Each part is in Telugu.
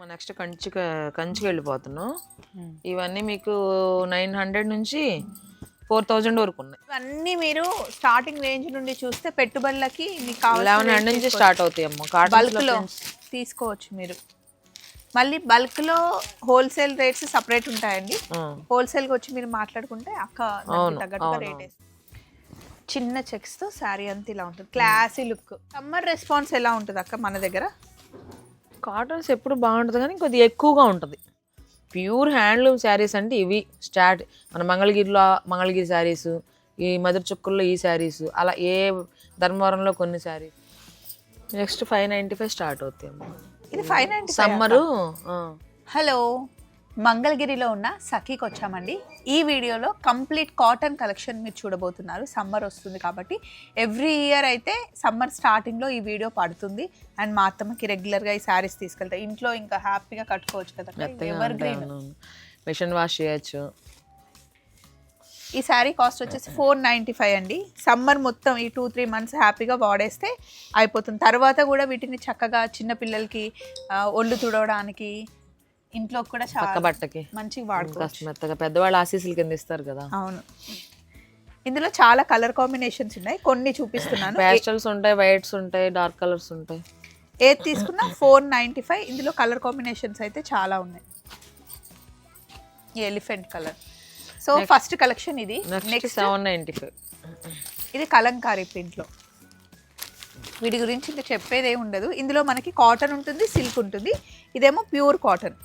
నెక్స్ట్ కంచి కంచికి వెళ్ళిపోతున్నాం. ఇవన్నీ మీకు నైన్ హండ్రెడ్ నుంచి ఫోర్ థౌజండ్ వరకు ఉన్నాయి. ఇవన్నీ మీరు స్టార్టింగ్ రేంజ్ నుండి చూస్తే పెట్టుబడులకి మీకు లెవెన్ హండ్రెడ్ నుంచి స్టార్ట్ అవుతాయి అమ్మ. కాటన్ బల్క్లో తీసుకోవచ్చు మీరు. మళ్ళీ బల్క్లో హోల్సేల్ రేట్స్ సపరేట్ ఉంటాయండి. హోల్సేల్ వచ్చి మీరు మాట్లాడుకుంటే అక్క తగ్గట్టుగా రేట్ చిన్న చెక్స్తో శారీ అంతా ఇలా ఉంటుంది. క్లాసీ లుక్ సమ్మర్ రెస్పాన్స్ ఎలా ఉంటుంది అక్క మన దగ్గర? కాటన్స్ ఎప్పుడు బాగుంటుంది కానీ కొద్దిగా ఎక్కువగా ఉంటుంది. ప్యూర్ హ్యాండ్లూమ్ శారీస్ అంటే ఇవి. స్టార్ట్ మన మంగళగిరిలో మంగళగిరి శారీస్ ఈ మధుర చుక్కల్లో ఈ శారీస్ అలా ఏ ధర్మవరంలో కొన్ని saris. Next five ninety five start అవుతాయి ఇది ఫైవ్ నైన్టీ సమ్మరు హలో. మంగళగిరిలో ఉన్న సఖీకి వచ్చామండి. ఈ వీడియోలో కంప్లీట్ కాటన్ కలెక్షన్ మీరు చూడబోతున్నారు. సమ్మర్ వస్తుంది కాబట్టి ఎవ్రీ ఇయర్ అయితే సమ్మర్ స్టార్టింగ్లో ఈ వీడియో పడుతుంది. అండ్ మా అత్తమ్మకి రెగ్యులర్గా ఈ శారీస్ తీసుకెళ్తాయి ఇంట్లో ఇంకా హ్యాపీగా కట్టుకోవచ్చు కదా ఎవర్ గ్రీన్ మిషన్ వాష్ చేయొచ్చు. ఈ శారీ కాస్ట్ వచ్చేసి ఫోర్ నైంటీ ఫైవ్ అండి. సమ్మర్ మొత్తం ఈ టూ త్రీ మంత్స్ హ్యాపీగా వాడేస్తే అయిపోతుంది. తర్వాత కూడా వీటిని చక్కగా చిన్న పిల్లలకి ఆ, ఒళ్ళు తుడవడానికి ఇంట్లో కూడా పక్క చాలా బట్టకి. మంచిగా వాడుకోవచ్చు. మెత్తగా. పెద్దవాళ్ళు ఆశీస్సులు కింద ఇస్తారు కదా. అవును. ఇందులో చాలా కలర్ కాంబినేషన్స్ ఉన్నాయి. కొన్ని చూపిస్తున్నాను. పేస్టల్స్ ఉంటాయి వైట్స్ ఉంటాయి డార్క్ కలర్స్ ఉంటాయి. ఏది తీసుకున్నా ఫోర్ నైంటీ ఫైవ్. ఇందులో కలర్ కాంబినేషన్స్ అయితే చాలా ఉన్నాయి. Elephant colour. So first collection ఇది. Next next seven ninety five. ఇది కలంకారీ ప్రింట్లో. వీటి గురించి ఇంకా చెప్పేది ఉండదు. ఇందులో మనకి కాటన్ ఉంటుంది సిల్క్ ఉంటుంది. ఇదేమో ప్యూర్ కాటన్.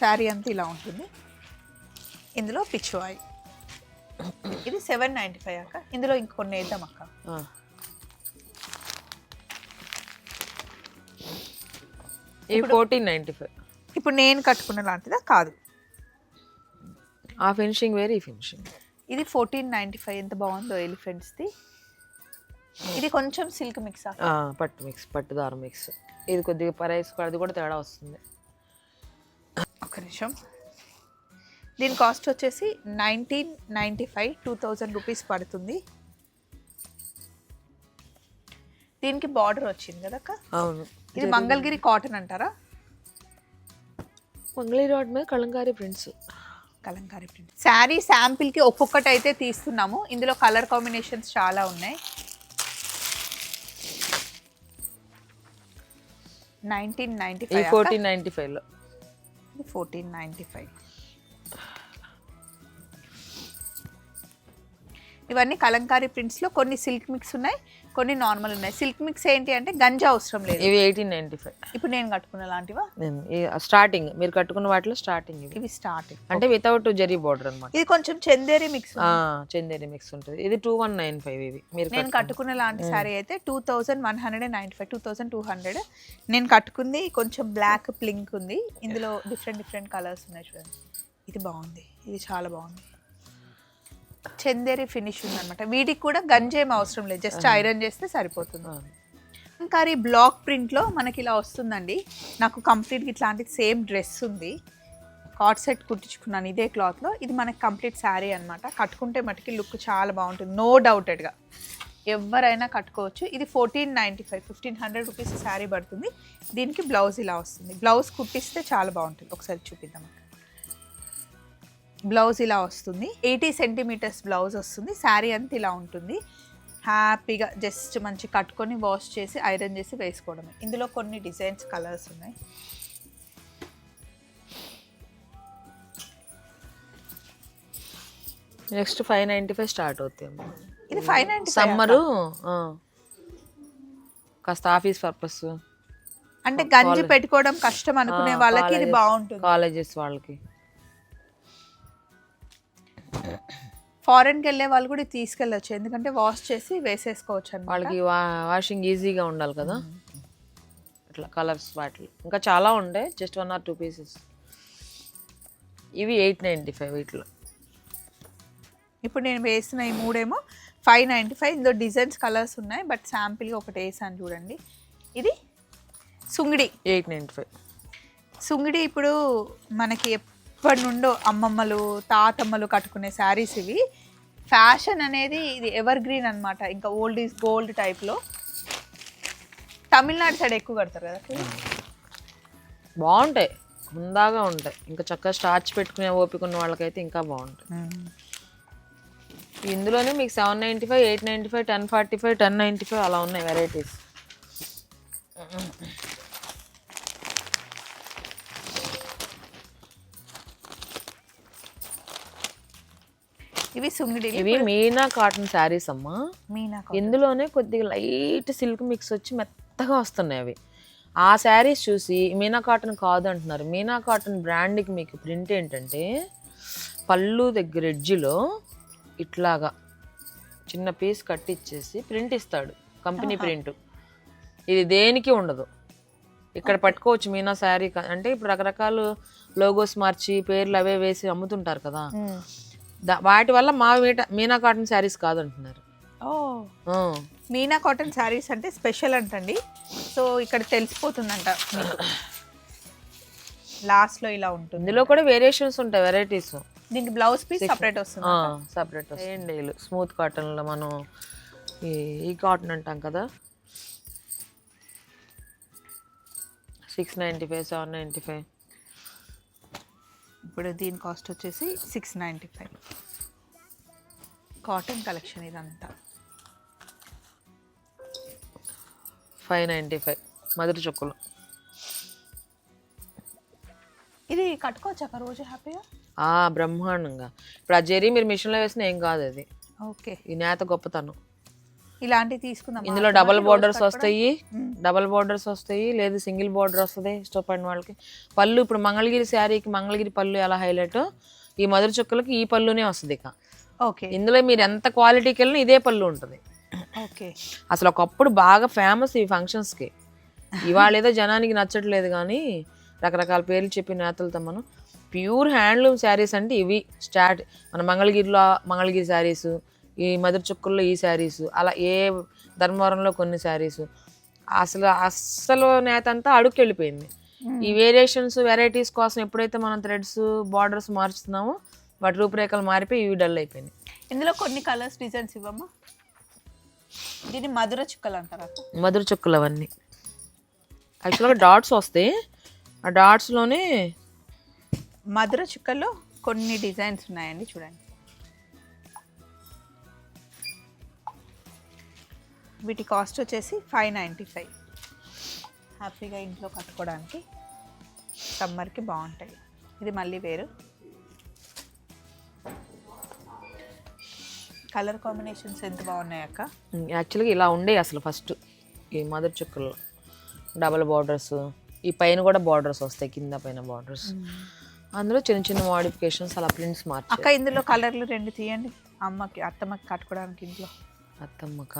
శారీ అంతా ఇలా ఉంటుంది. ఇందులో పిచ్చువాయి ఇది సెవెన్ నైంటీ ఫైవ్ అక్క. ఇందులో ఇంకొన్ని వేద్దాం అక్క. Fourteen ninety five. ఇప్పుడు నేను కట్టుకున్న లాంటిదా? కాదు. ఆ ఫినిషింగ్ వేరే ఈ ఫినిషింగ్. ఇది ఫోర్టీన్ నైంటీ ఫైవ్ ఎంత బాగుందో ఎలిఫెంట్స్ది. ఇది కొంచెం సిల్క్ మిక్స్ పట్టు మిక్స్ పట్టు దారం మిక్స్ ఇది కొద్దిగా ప్రైస్ అది కూడా తేడా వస్తుంది. ఒక నిమిషం. దీని కాస్ట్ వచ్చేసి nineteen ninety five two thousand rupees పడుతుంది. దీనికి బార్డర్ వచ్చింది కదా అవును. ఇది మంగళగిరి కాటన్ అంటారా? మంగళీ రోడ్ మీద Kalamkari prints Kalamkari print. Sari శాంపిల్కి ఒక్కొక్కటి అయితే తీస్తున్నాము. ఇందులో కలర్ కాంబినేషన్స్ చాలా ఉన్నాయి. నైన్టీన్ నైంటీ ఈ ఫైవ్ ఫోర్టీన్ నైంటీ ఫైవ్లో. Fourteen ninety five. ఇవన్నీ కలంకారీ ప్రింట్స్లో కొన్ని సిల్క్ మిక్స్ ఉన్నాయి కొన్ని నార్మల్ ఉన్నాయి. సిల్క్ మిక్స్ ఏంటి అంటే గంజా అవసరం లేదు. ఇవి ఎయిటీన్ నైంటీ ఫైవ్ ఇప్పుడు నేను కట్టుకున్న లాంటివా? స్టార్టింగ్ మీరు కట్టుకున్న వాటిలో స్టార్టింగ్ ఇవి ఇవి స్టార్టింగ్ అంటే వితౌట్ జరీ బార్డర్ అనమాట ఇది కొంచెం చందేరి మిక్స్ చందేరి మిక్స్ ఉంటుంది. ఇది టూ వన్ నైన్ ఫైవ్ ఇవి మీరు నేను కట్టుకున్న- లాంటి శారీ అయితే two thousand one hundred and ninety five two thousand two hundred నేను కట్టుకుంది కొంచెం బ్లాక్ ప్లింక్ ఉంది. ఇందులో డిఫరెంట్ డిఫరెంట్ కలర్స్ ఉన్నాయి చూడండి. ఇది బాగుంది. ఇది చాలా బాగుంది. చందేరి ఫినిష్ ఉందన్నమాట. వీటికి కూడా గంజేం అవసరం లేదు. జస్ట్ ఐరన్ చేస్తే సరిపోతుంది. ఆ. కలంకారీ బ్లాక్ ప్రింట్లో మనకి ఇలా వస్తుందండి. నాకు కంప్లీట్గా ఇట్లాంటిది సేమ్ డ్రెస్ ఉంది. కాట్ సెట్ కుట్టించుకున్నాను ఇదే క్లాత్లో. ఇది మనకి కంప్లీట్ శారీ అనమాట కట్టుకుంటే మటుకి లుక్ చాలా బాగుంటుంది. నో డౌటెడ్గా. ఎవరైనా కట్టుకోవచ్చు. ఇది fourteen ninety five fifteen hundred rupees sari పడుతుంది. దీనికి బ్లౌజ్ ఇలా వస్తుంది. బ్లౌజ్ కుట్టిస్తే చాలా బాగుంటుంది. ఒకసారి చూపిద్దాం బ్లౌజ్ ఇలా వస్తుంది. ఎయిటీ సెంటీమీటర్స్ బ్లౌజ్ వస్తుంది. శారీ అంతా ఇలా ఉంటుంది. హ్యాపీగా జస్ట్ మంచి కట్టుకొని వాష్ చేసి ఐరన్ చేసి వేసుకోవడమే. ఇందులో కొన్ని డిజైన్స్ కలర్స్ ఉన్నాయి. Next five ninety five start అవుతాయి ఇది ఫైవ్ నైంటీ సమ్మరు కాస్త ఆఫీస్ పర్పస్. అంటే గంజి పెట్టుకోవడం కష్టం అనుకునే వాళ్ళకి ఇది బాగుంటుంది. కాలేజెస్ వాళ్ళకి. ఫారెన్కి వెళ్ళే వాళ్ళు కూడా తీసుకెళ్ళొచ్చు. ఎందుకంటే వాష్ చేసి వేసేసుకోవచ్చు అనమాట వాళ్ళకి వాషింగ్ ఈజీగా ఉండాలి కదా. అట్లా కలర్స్ వాటి ఇంకా చాలా ఉండే just one or two pieces. ఇవి ఎయిట్ నైంటీ ఫైవ్ వీటిలో. ఇప్పుడు నేను వేసిన ఈ మూడేమో ఫైవ్ నైంటీ ఫైవ్. ఇందులో డిజైన్స్ కలర్స్ ఉన్నాయి బట్ శాంపిల్గా ఒకటి వేసాను చూడండి. ఇది Sungudi. Eight ninety five. Sungudi ఇప్పుడు మనకి ఎప్పటి నుండో అమ్మమ్మలు తాతమ్మలు కట్టుకునే శారీస్ ఇవి. ఫ్యాషన్ అనేది ఇది ఎవర్ గ్రీన్ అనమాట ఇంకా ఓల్డ్ ఈజ్ గోల్డ్ టైప్లో తమిళనాడు సైడ్ ఎక్కువ కడతారు కదా? బాగుంటాయి. హుందాగా ఉంటాయి. ఇంకా చక్కగా స్టార్చ్ పెట్టుకునే ఓపిక ఉన్న వాళ్ళకైతే ఇంకా బాగుంటాయి. ఇందులోనే మీకు seven ninety five eight ninety five ten forty five ten ninety five అలా ఉన్నాయి వెరైటీస్ ఇవి సుంగిడి ఇవి మీనా కాటన్ శారీస్ అమ్మా. మీనా ఇందులోనే కొద్దిగా లైట్ సిల్క్ మిక్స్ వచ్చి మెత్తగా వస్తున్నాయి అవి. ఆ శారీస్ చూసి మీనా కాటన్ కాదు అంటున్నారు. మీనా కాటన్ బ్రాండ్కి మీకు ప్రింట్ ఏంటంటే పళ్ళు దగ్గర ఎడ్జిలో ఇట్లాగా చిన్న పీస్ కట్టిచ్చేసి ప్రింట్ ఇస్తాడు. Company print. ఇది దేనికి ఉండదు. ఇక్కడ పట్టుకోవచ్చు మీనా శారీ అంటే ఇప్పుడు రకరకాల లోగోస్ మార్చి పేర్లు అవే వేసి అమ్ముతుంటారు కదా. వాటి వల్ల మా మీట మీనా కాటన్ శారీస్ కాదంటున్నారు. ఓ. ఆ. మీనా కాటన్ శారీస్ అంటే స్పెషల్ అంటండి. సో ఇక్కడ తెలిసిపోతుందంట మీకు. లాస్ట్లో ఇలా ఉంటుంది. ఇందులో కూడా వేరియేషన్స్ ఉంటాయి వెరైటీస్. దీనికి బ్లౌజ్ పీస్ సపరేట్ వస్తుంది. సపరేట్ డేలు స్మూత్ కాటన్లో మనం ఈ ఈ కాటన్ అంటాం కదా. Six ninety five seven ninety five ఇప్పుడు దీని కాస్ట్ వచ్చేసి six ninety five. Cotton collection ఇదంతా. Five ninety five. మధుర చుక్కలు. ఇది కట్టుకోవచ్చు అక్క రోజు హ్యాపీగా? ఆ బ్రహ్మాండంగా. ఇప్పుడు ఆ జెరీ మీరు మిషన్లో వేసిన ఏం కాదు అది. ఓకే. ఈ నేత గొప్పతనం. ఇలాంటివి తీసుకుందాం. ఇందులో డబల్ బోర్డర్స్ వస్తాయి. డబల్ బోర్డర్స్ వస్తాయి. లేదు సింగిల్ బోర్డర్ వస్తుంది. ఇష్టపడిన వాళ్ళకి. పళ్ళు ఇప్పుడు మంగళగిరి శారీకి మంగళగిరి పళ్ళు ఎలా హైలైట్ ఈ మధుర చుక్కలకి ఈ పళ్ళునే వస్తుంది ఇక. ఓకే. ఇందులో మీరు ఎంత క్వాలిటీకి వెళ్ళినా ఇదే పళ్ళు ఉంటుంది. ఓకే. అసలు ఒకప్పుడు బాగా ఫేమస్ ఈ ఫంక్షన్స్కి ఇవాళ ఏదో జనానికి నచ్చట్లేదు కానీ రకరకాల పేర్లు చెప్పి నేతలతో మనం ప్యూర్ హ్యాండ్లూమ్ శారీస్ అంటే ఇవి. స్టార్ట్ మన మంగళగిరిలో మంగళగిరి శారీస్ ఈ మధుర చుక్కల్లో ఈ శారీస్ అలా ఏ ధర్మవరంలో కొన్ని శారీస్. అసలు అస్సలు నేత అంతా అడుక్కి వెళ్ళిపోయింది ఈ వేరియేషన్స్ వెరైటీస్ కోసం ఎప్పుడైతే మనం థ్రెడ్స్ బార్డర్స్ మార్చుతున్నామో వాటి రూపురేఖలు మారిపోయి ఇవి డల్ అయిపోయినాయి. ఇందులో కొన్ని కలర్స్ డిజైన్స్ ఇవ్వమ్మా. దీన్ని మధుర చుక్కలు అంటారు? మధుర చుక్కలు అవన్నీ. యాక్చువల్గా డాట్స్ వస్తాయి. ఆ డాట్స్లోనే మధుర చుక్కల్లో కొన్ని డిజైన్స్ ఉన్నాయండి చూడండి. వీటి కాస్ట్ వచ్చేసి ఫైవ్ నైంటీ ఫైవ్. హ్యాపీగా ఇంట్లో కట్టుకోవడానికి సమ్మర్కి బాగుంటాయి. ఇది మళ్ళీ వేరు. కలర్ కాంబినేషన్స్ ఎంత బాగున్నాయి అక్క? యాక్చువల్గా ఇలా ఉండే అసలు ఫస్ట్ ఈ మధుర చుక్కలు డబల్ బార్డర్స్ ఈ పైన కూడా బార్డర్స్ వస్తాయి కింద పైన బార్డర్స్. అందులో చిన్న చిన్న మోడిఫికేషన్స్ అలా ప్రింట్స్ మార్చారు. అక్క ఇందులో కలర్లు రెండు తీయండి. అమ్మకి అత్తమ్మకి కట్టుకోవడానికి ఇంట్లో. అత్తమ్మక?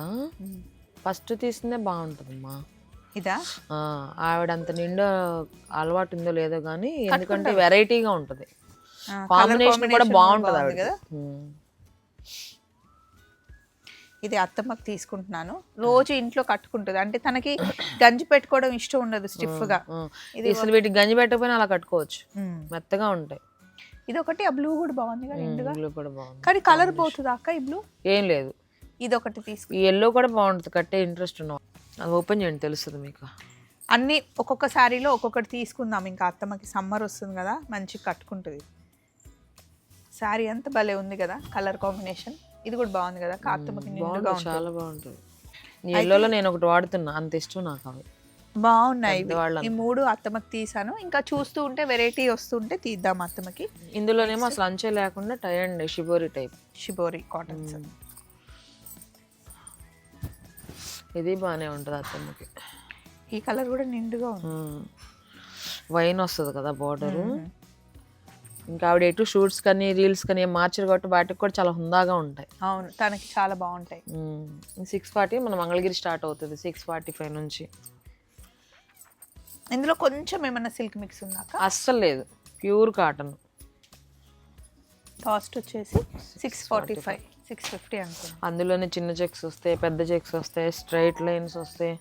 ఫస్ట్ తీసిందే బాగుంటుందమ్మా. ఇదా? ఆవిడ అంత నిండా అలవాటు ఉందో లేదో కానీ ఎందుకంటే వెరైటీగా ఉంటుంది. కాంబినేషన్ కూడా బాగుంటుంది ఆవిడ కదా? ఇది అత్తమ్మకి తీసుకుంటున్నాను. రోజు ఇంట్లో కట్టుకుంటుంది. అంటే తనకి గంజి పెట్టుకోవడం ఇష్టం ఉండదు స్టిఫ్గా ఇది అసలు వీటికి గంజి పెట్టకపోయినా అలా కట్టుకోవచ్చు. మెత్తగా ఉంటాయి. ఇది ఒకటి ఆ బ్లూ కూడా బాగుంది కదా ఇందులో? కూడా బాగుంది. కానీ కలర్ పోతుందా అక్క ఈ బ్లూ? ఏం లేదు. ఇది ఒకటి తీసుకు ఈ ఎల్లో కూడా బాగుంటుంది కట్టే ఇంట్రెస్ట్ ఉన్నావు అది ఓపెన్ చేయండి తెలుస్తుంది మీకు. అన్ని ఒక్కొక్క శారీలో ఒక్కొక్కటి తీసుకుందాం. ఇంకా అత్తమ్మకి సమ్మర్ వస్తుంది కదా మంచిగా కట్టుకుంటుంది. శారీ అంత భలే ఉంది కదా కలర్ కాంబినేషన్ ఇది కూడా బాగుంది కదా అత్తమ్మకి నిండుగా బాగుంటుంది చాలా బాగుంటుంది. ఈ ఎల్లోలో నేను ఒకటి వాడుతున్నా అంత ఇష్టం నాకు అవి. బాగున్నాయి ఇవి. ఈ మూడు అత్తమ్మకి తీసాను. ఇంకా చూస్తూ ఉంటే వెరైటీ వస్తుంటే తీద్దాం అత్తమ్మకి. ఇందులోనేమో అసలు అంచే లేకుండా tie and shibori type shibori cottons ఇది బాగానే ఉంటుంది అత్తమ్మకి. ఈ కలర్ కూడా నిండుగా ఉంది. వైన్ వస్తుంది కదా బార్డరు ఇంకా ఆవిడ ఎటు షూట్స్ కానీ రీల్స్ కానీ ఏం మార్చరు కాబట్టి వాటికి కూడా చాలా హుందాగా ఉంటాయి. అవును తనకి చాలా బాగుంటాయి. సిక్స్ ఫార్టీ మన మంగళగిరి స్టార్ట్ అవుతుంది సిక్స్ ఫార్టీ ఫైవ్ నుంచి. ఇందులో కొంచెం ఏమన్నా సిల్క్ మిక్స్ ఉందాక అస్సలు లేదు. ప్యూర్ కాటన్ కాస్ట్ వచ్చేసి six forty five six fifty అందులోనే చిన్న చెక్స్ వస్తాయి పెద్ద చెక్స్ వస్తాయి స్ట్రైట్ లైన్స్ వస్తాయి.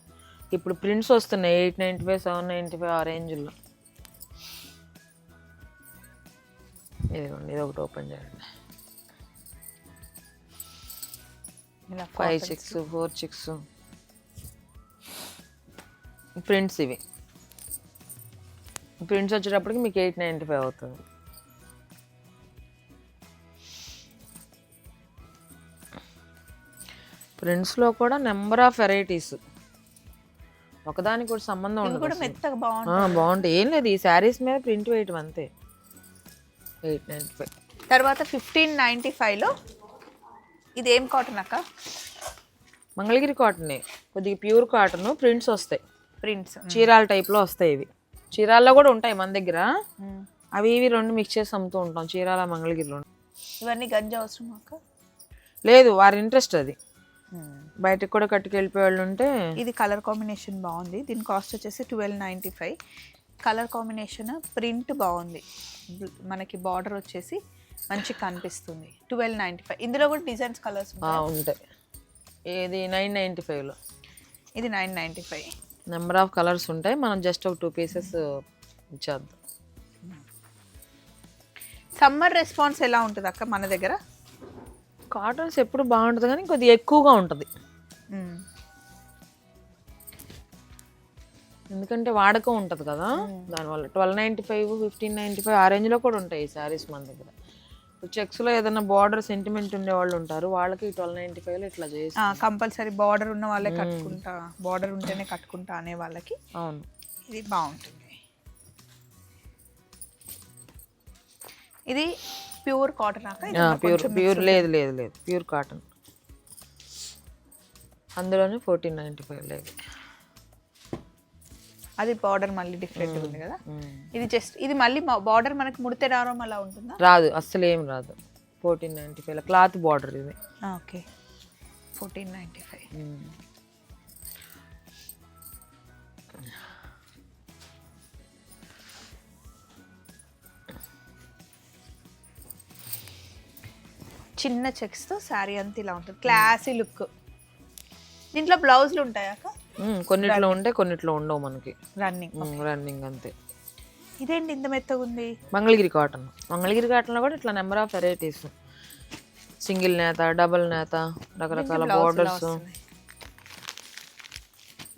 ఇప్పుడు ప్రింట్స్ వస్తున్నాయి eight ninety five seven ninety five ఆ రేంజ్లో ఇదిగోండి ఇది ఒకటి ఓపెన్ చేయండి. Five checks four checks prints ఇవి. ప్రింట్స్ వచ్చేటప్పటికి మీకు ఎయిట్ నైంటీ ఫైవ్ అవుతుంది. ప్రింట్స్లో కూడా నెంబర్ ఆఫ్ వెరైటీస్. ఒకదానికి కూడా సంబంధం ఉండదు కూడా. మెత్తగా బాగుంటుంది బాగుంటాయి. ఏం లేదు ఈ శారీస్ మీద ప్రింట్ వేయటం అంతే. Eight ninety five. తర్వాత ఫిఫ్టీన్ నైంటీ ఫైవ్లో ఇది ఏం కాటన్ అక్క? మంగళగిరి కాటన్. కొద్దిగా ప్యూర్ కాటన్ ప్రింట్స్ వస్తాయి. ప్రింట్స్ చీరాల టైప్లో వస్తాయి ఇవి. చీరాల్లో కూడా ఉంటాయి మన దగ్గర. అవి ఇవి రెండు మిక్స్ చేసి అమ్ముతూ ఉంటాం చీరాల మంగళగిరిలో ఇవన్నీ గంజ అవసరం అక్క? లేదు వారి ఇంట్రెస్ట్ అది. బయటకు కూడా కట్టుకెళ్ళిపోయే వాళ్ళు ఉంటే ఇది కలర్ కాంబినేషన్ బాగుంది. దీని కాస్ట్ వచ్చేసి twelve ninety five. Colour combination print బాగుంది. మనకి బార్డర్ వచ్చేసి మంచి కనిపిస్తుంది. Twelve ninety five. ఇందులో కూడా డిజైన్స్ కలర్స్ ఉంటాయి? ఇది నైన్ నైంటీ ఫైవ్లో. ఇది nine ninety five. Number of colours ఉంటాయి. మనం జస్ట్ ఒక టూ పీసెస్ ఇచ్చేద్దాం. సమ్మర్ రెస్పాన్స్ ఎలా ఉంటుంది అక్క మన దగ్గర? కాటన్స్ ఎప్పుడు బాగుంటుంది కానీ కొద్దిగా ఎక్కువగా ఉంటుంది. ఎందుకంటే వాడకం ఉంటుంది కదా దానివల్ల twelve ninety five fifteen ninety five ఆ రేంజ్లో కూడా ఉంటాయి ఈ శారీస్ మన దగ్గర. చెక్స్లో ఏదైనా బార్డర్ సెంటిమెంట్ ఉండే వాళ్ళు ఉంటారు వాళ్ళకి ట్వెల్వ్ నైంటీ ఫైవ్లో ఇట్లా చేసి కంపల్సరీ బార్డర్ ఉన్న వాళ్ళే కట్టుకుంటా బార్డర్ ఉంటేనే కట్టుకుంటా అనే వాళ్ళకి అవును. ఇది బాగుంటుంది. ఇది ప్యూర్ కాటన్ ప్యూర్ ప్యూర్ లేదు లేదు లేదు. Pure cotton. అందులోనే ఫోర్టీన్ నైంటీ ఫైవ్ లేదు. అది బార్డర్ మళ్ళీ డిఫరెంట్ ఉంది కదా? ఇది జస్ట్ ఇది మళ్ళీ బార్డర్ మనకి ముడితే రావడం అలా ఉంటుందా? రాదు అస్సలు ఏం రాదు. Fourteen ninety five cloth border ఇది. ఓకే ఫోర్టీన్ నైంటీ ఫైవ్ చిన్న చెక్స్తో శారీ అంతా ఇలా ఉంటుంది. క్లాసీ లుక్ దీంట్లో బ్లౌజులు ఉంటాయా అక్క. కొన్నిట్లో ఉంటే కొన్నిట్లో ఉండవు మనకి. రన్నింగ్ రన్నింగ్ అంతే. ఇదేంటి ఇంత మెత్తగా ఉంది? మంగళగిరి కాటన్ మంగళగిరి కాటన్లో కూడా ఇట్లా నెంబర్ ఆఫ్ వెరైటీస్ సింగిల్ నేత డబుల్ నేత రకరకాల బార్డర్స్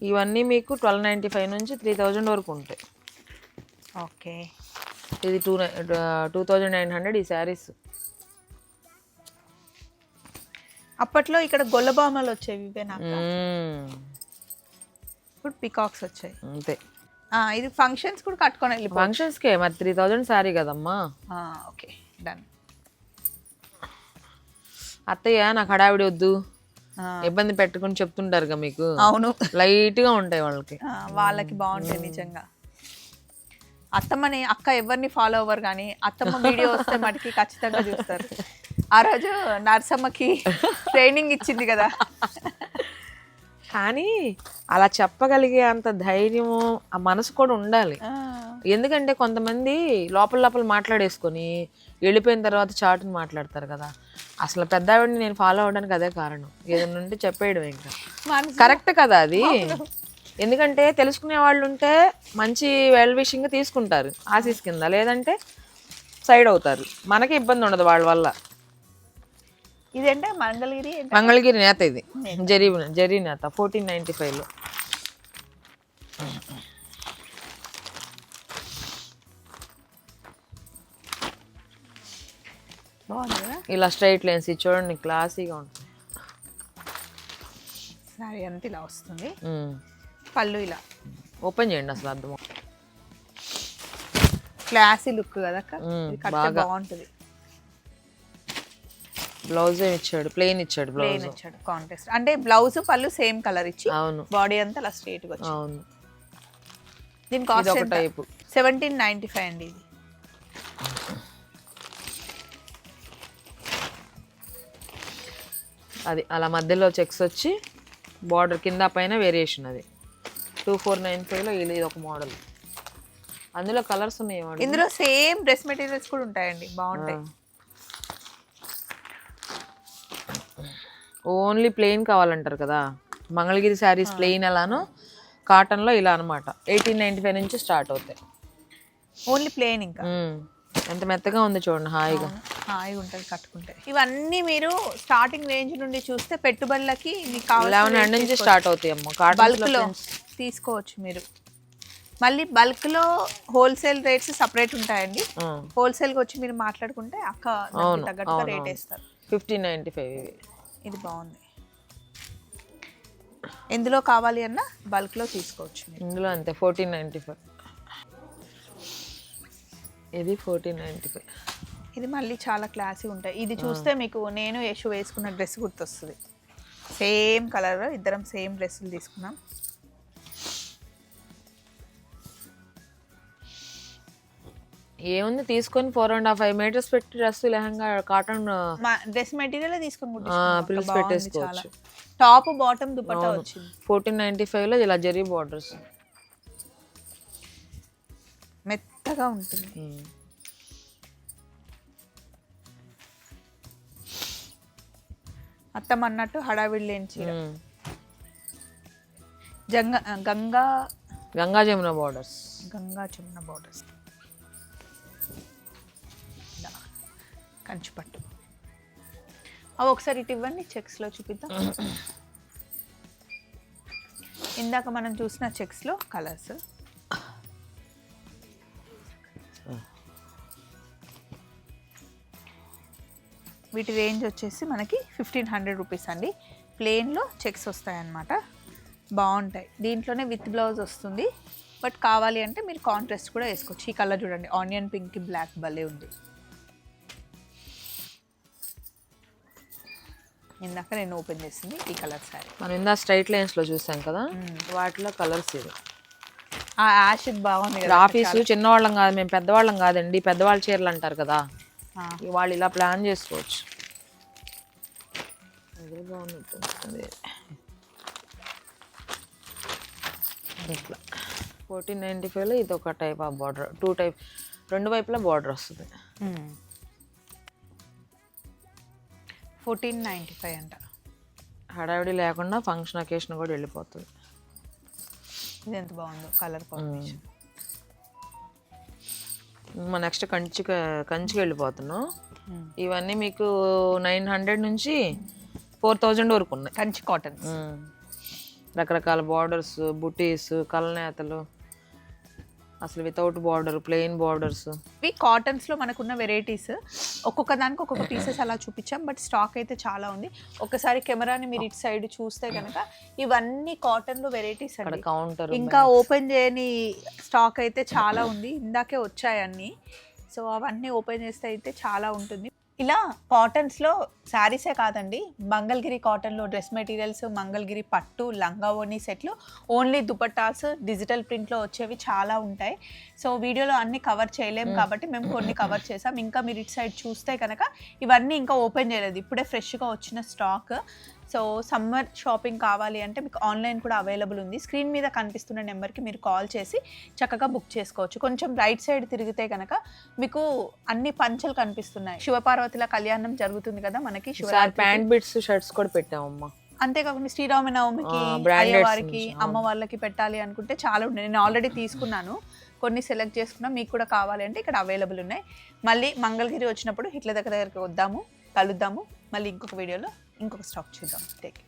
ఇవన్నీ మీకు ట్వెల్వ్ నైంటీ ఫైవ్ నుంచి త్రీ థౌజండ్ వరకు ఉంటాయి. ఓకే ఇది two two thousand nine hundred ఈ శారీస్ అప్పట్లో ఇక్కడ గొల్లబామలు వచ్చేవి ఇవే నాకు ఇప్పుడు పికాక్స్ వచ్చాయి. అంతే. ఆ, ఇది ఫంక్షన్స్ కూడా కట్టుకొని వెళ్ళిపో. ఫంక్షన్స్కే మరి త్రీ థౌజండ్ శారీ కదమ్మా? Okay done. అత్తయ్య నాకు హడావిడి వద్దు. ఇబ్బంది పెట్టుకుని చెప్తుంటారుగా మీకు. అవును. లైట్గా ఉంటాయి వాళ్ళకి. వాళ్ళకి బాగుంటాయి నిజంగా. అత్తమ్మని అక్క ఎవరిని ఫాలో అవ్వరు కానీ అత్తమ్మ వీడియో వస్తే మటుకి ఖచ్చితంగా చూస్తారు. ఆ రోజు నర్సమ్మకి ట్రైనింగ్ ఇచ్చింది కదా. కానీ అలా చెప్పగలిగే అంత ధైర్యము ఆ మనసు కూడా ఉండాలి. ఎందుకంటే కొంతమంది లోపల లోపల మాట్లాడేసుకొని వెళ్ళిపోయిన తర్వాత చాటుని మాట్లాడతారు కదా. అసలు పెద్ద ఆవిడని నేను ఫాలో అవ్వడానికి అదే కారణం. ఏదైనా ఉంటే చెప్పేయడం ఇంకా. కరెక్ట్ కదా అది. ఎందుకంటే తెలుసుకునే వాళ్ళు ఉంటే మంచి వెల్ విషింగ్ తీసుకుంటారు. ఆశీస్ కింద. లేదంటే సైడ్ అవుతారు. మనకి ఇబ్బంది ఉండదు వాళ్ళ వల్ల. ఇదంటే? మంగళగిరి? మంగళగిరి నేత ఇది. జరీ జరీ నేత ఫోర్టీన్ నైంటీ ఫైవ్లో ఇలా స్ట్రైట్ లైన్స్ ఇది చూడండి క్లాసీగా ఉంటుంది సారీ అంత ఇలా వస్తుంది. పళ్ళు ఇలా. ఓపెన్ చేయండి అసలు అర్థం. క్లాసీ లుక్ కదా. బాగుంటుంది. బ్లౌజ్ ఏమి ఇచ్చాడు? ప్లెయిన్ ఇచ్చాడు ప్లేన్ బ్లౌజ్ ఇచ్చాడు కాంటెస్ట్ అంటే బ్లౌజ్ పళ్ళు సేమ్ కలర్ ఇచ్చి అవును. బాడీ అంతా అలా స్ట్రైట్గా వచ్చింది. అవును. దీని ఇది కాస్ట్ ఒక టైపు సెవెంటీన్ నైన్టీ ఫైవ్ అండి ఇది. అది అలా మధ్యలో చెక్స్ వచ్చి బార్డర్ కింద పైన వేరియేషన్ అది. టూ ఫోర్ నైన్ ఫైవ్లో ఇది ఒక మోడల్ అందులో కలర్స్ ఉన్నాయి ఇందులో సేమ్ డ్రెస్ మెటీరియల్స్ కూడా ఉంటాయండి బాగుంటాయి. ఓన్లీ ప్లెయిన్ కావాలంటారు కదా. మంగళగిరి శారీస్ ప్లెయిన్ ఎలానో కాటన్లో ఇలా అనమాట ఎయిటీన్ నైంటీ ఫైవ్ నుంచి స్టార్ట్ అవుతాయి. ఓన్లీ ప్లేన్ ఇంకా. ఎంత మెత్తగా ఉంది చూడండి హాయిగా. హాయిగా ఉంటుంది కట్టుకుంటే ఇవన్నీ మీరు స్టార్టింగ్ రేంజ్ నుండి చూస్తే పెట్టుబడులకి మీకు హండ్రెడ్ నుంచి స్టార్ట్ అవుతాయి అమ్మ. కాటన్ బల్క్లో తీసుకోవచ్చు మీరు. మళ్ళీ బల్క్లో హోల్సేల్ రేట్స్ సపరేట్ ఉంటాయండి. హోల్సేల్కి వచ్చి మీరు మాట్లాడుకుంటే అక్క తగ్గట్టుగా రేట్. వేస్తారు. ఫిఫ్టీన్ నైంటీ ఫైవ్ ఇది బాగుంది. ఎందులో కావాలి అన్న బల్క్లో తీసుకోవచ్చు ఇందులో అంతే ఫోర్టీన్ నైంటీ ఫైవ్ ఇది ఫోర్టీన్ నైంటీ ఫైవ్ ఇది మళ్ళీ చాలా క్లాసీ ఉంటాయి. ఇది చూస్తే మీకు నేను యశు వేసుకున్న డ్రెస్ గుర్తొస్తుంది. సేమ్ కలర్ ఇద్దరం సేమ్ డ్రెస్సులు తీసుకున్నాం. ఏముంది తీసుకొని four and half five metres పెట్టి dress lehenga cotton dress material తీసుకొని పెట్టేసుకోవచ్చు. టాప్ బాటమ్ దుపట్టా వచ్చింది. ఫోర్టీన్ నైంటీ ఫైవ్లో ఇలా జరీ బార్డర్స్ మెత్తగా ఉంటుంది. అత్తం అన్నట్టు హడావిడి లేని చీర. జంగ గంగా గంగా జమున బార్డర్స్ గంగా చిన్న బార్డర్స్ కంచి పట్టు. అవి ఒకసారి ఇటు ఇవ్వండి చెక్స్లో చూపిద్దాం. ఇందాక మనం చూసిన చెక్స్లో కలర్స్. వీటి రేంజ్ వచ్చేసి మనకి ఫిఫ్టీన్ హండ్రెడ్ రూపీస్ అండి. ప్లెయిన్లో చెక్స్ వస్తాయన్నమాట. బాగుంటాయి. దీంట్లోనే విత్ బ్లౌజ్ వస్తుంది. బట్ కావాలి అంటే మీరు కాంట్రాస్ట్ కూడా వేసుకోవచ్చు. ఈ కలర్ చూడండి ఆనియన్ పింక్ బ్లాక్ భలే ఉంది. ఇందాక నేను ఓపెన్ చేసింది ఈ కలర్ శారీ మనం ఇందా స్ట్రైట్ లైన్స్లో చూసాం కదా? వాటిలో కలర్స్ ఇది ఆ బాగుంది కదా ఆఫీసు చిన్నవాళ్ళం కాదు మేము పెద్దవాళ్ళం కాదండి. పెద్దవాళ్ళ చీరలు అంటారు కదా? వాళ్ళు ఇలా ప్లాన్ చేసుకోవచ్చు. అదే బాగున్నట్టు అదే ఇట్లా. ఫోర్టీన్ నైంటీ ఫైవ్లో ఇది ఒక type of border two type రెండు వైపులా బార్డర్ వస్తుంది. ఫోర్టీన్ నైంటీ ఫైవ్ అంట. హడావిడి లేకుండా ఫంక్షన్ అకేషన్ కూడా వెళ్ళిపోతుంది. ఇది ఎంత బాగుందో కలర్ కాంబినేషన్. మా నెక్స్ట్ కంచి కంచికి వెళ్ళిపోతున్నాం. ఇవన్నీ మీకు నైన్ హండ్రెడ్ నుంచి ఫోర్ థౌజండ్ వరకు ఉన్నాయి. కంచి కాటన్. రకరకాల బార్డర్స్ బుటీస్ కలనేతలు అసలు వితౌట్ బార్డర్ ప్లెయిన్ బార్డర్స్ ఇవి కాటన్స్లో మనకున్న వెరైటీస్ ఒక్కొక్క దానికి ఒక్కొక్క పీసెస్ అలా చూపించాం బట్ స్టాక్ అయితే చాలా ఉంది. ఒకసారి కెమెరాని మీరు ఇటు సైడ్ చూస్తే కనుక ఇవన్నీ కాటన్లో వెరైటీస్ అండి. కౌంటర్ ఇంకా ఓపెన్ చేయని స్టాక్ అయితే చాలా ఉంది. ఇందాకే వచ్చాయి అన్ని. సో అవన్నీ ఓపెన్ చేస్తే అయితే చాలా ఉంటుంది. ఇలా కాటన్స్లో శారీసే కాదండి. మంగళగిరి కాటన్లో డ్రెస్ మెటీరియల్స్ మంగళగిరి పట్టు లంగా ఓణి సెట్లు ఓన్లీ దుపట్టాస్ డిజిటల్ ప్రింట్లో వచ్చేవి చాలా ఉంటాయి. సో వీడియోలో అన్ని కవర్ చేయలేం కాబట్టి మేము కొన్ని కవర్ చేసాం. ఇంకా మీరు ఇటు సైడ్ చూస్తే కనుక ఇవన్నీ ఇంకా ఓపెన్ చేయలేదు. ఇప్పుడే ఫ్రెష్గా వచ్చిన స్టాక్. సో సమ్మర్ షాపింగ్ కావాలి అంటే మీకు ఆన్లైన్ కూడా అవైలబుల్ ఉంది. స్క్రీన్ మీద కనిపిస్తున్న నెంబర్కి మీరు కాల్ చేసి చక్కగా బుక్ చేసుకోవచ్చు. కొంచెం రైట్ సైడ్ తిరిగితే కనుక మీకు అన్ని పంచలు కనిపిస్తున్నాయి. శివపార్వతుల కళ్యాణం జరుగుతుంది కదా మనకి ప్యాంట్ బిట్స్ షర్ట్స్ కూడా పెట్టామమ్మా అంతేకాకుండా శ్రీరామనవమికి అయ్యవారికి అమ్మ వాళ్ళకి పెట్టాలి అనుకుంటే చాలా ఉన్నాయి. నేను ఆల్రెడీ తీసుకున్నాను. కొన్ని సెలెక్ట్ చేసుకున్నా. మీకు కూడా కావాలి అంటే ఇక్కడ అవైలబుల్ ఉన్నాయి. మళ్ళీ మంగళగిరి వచ్చినప్పుడు హిట్ల దగ్గర దగ్గరికి వద్దాము కలుద్దాము. మళ్ళీ ఇంకొక వీడియోలో ఇంకొక స్టాక్ చూద్దాం. టేక్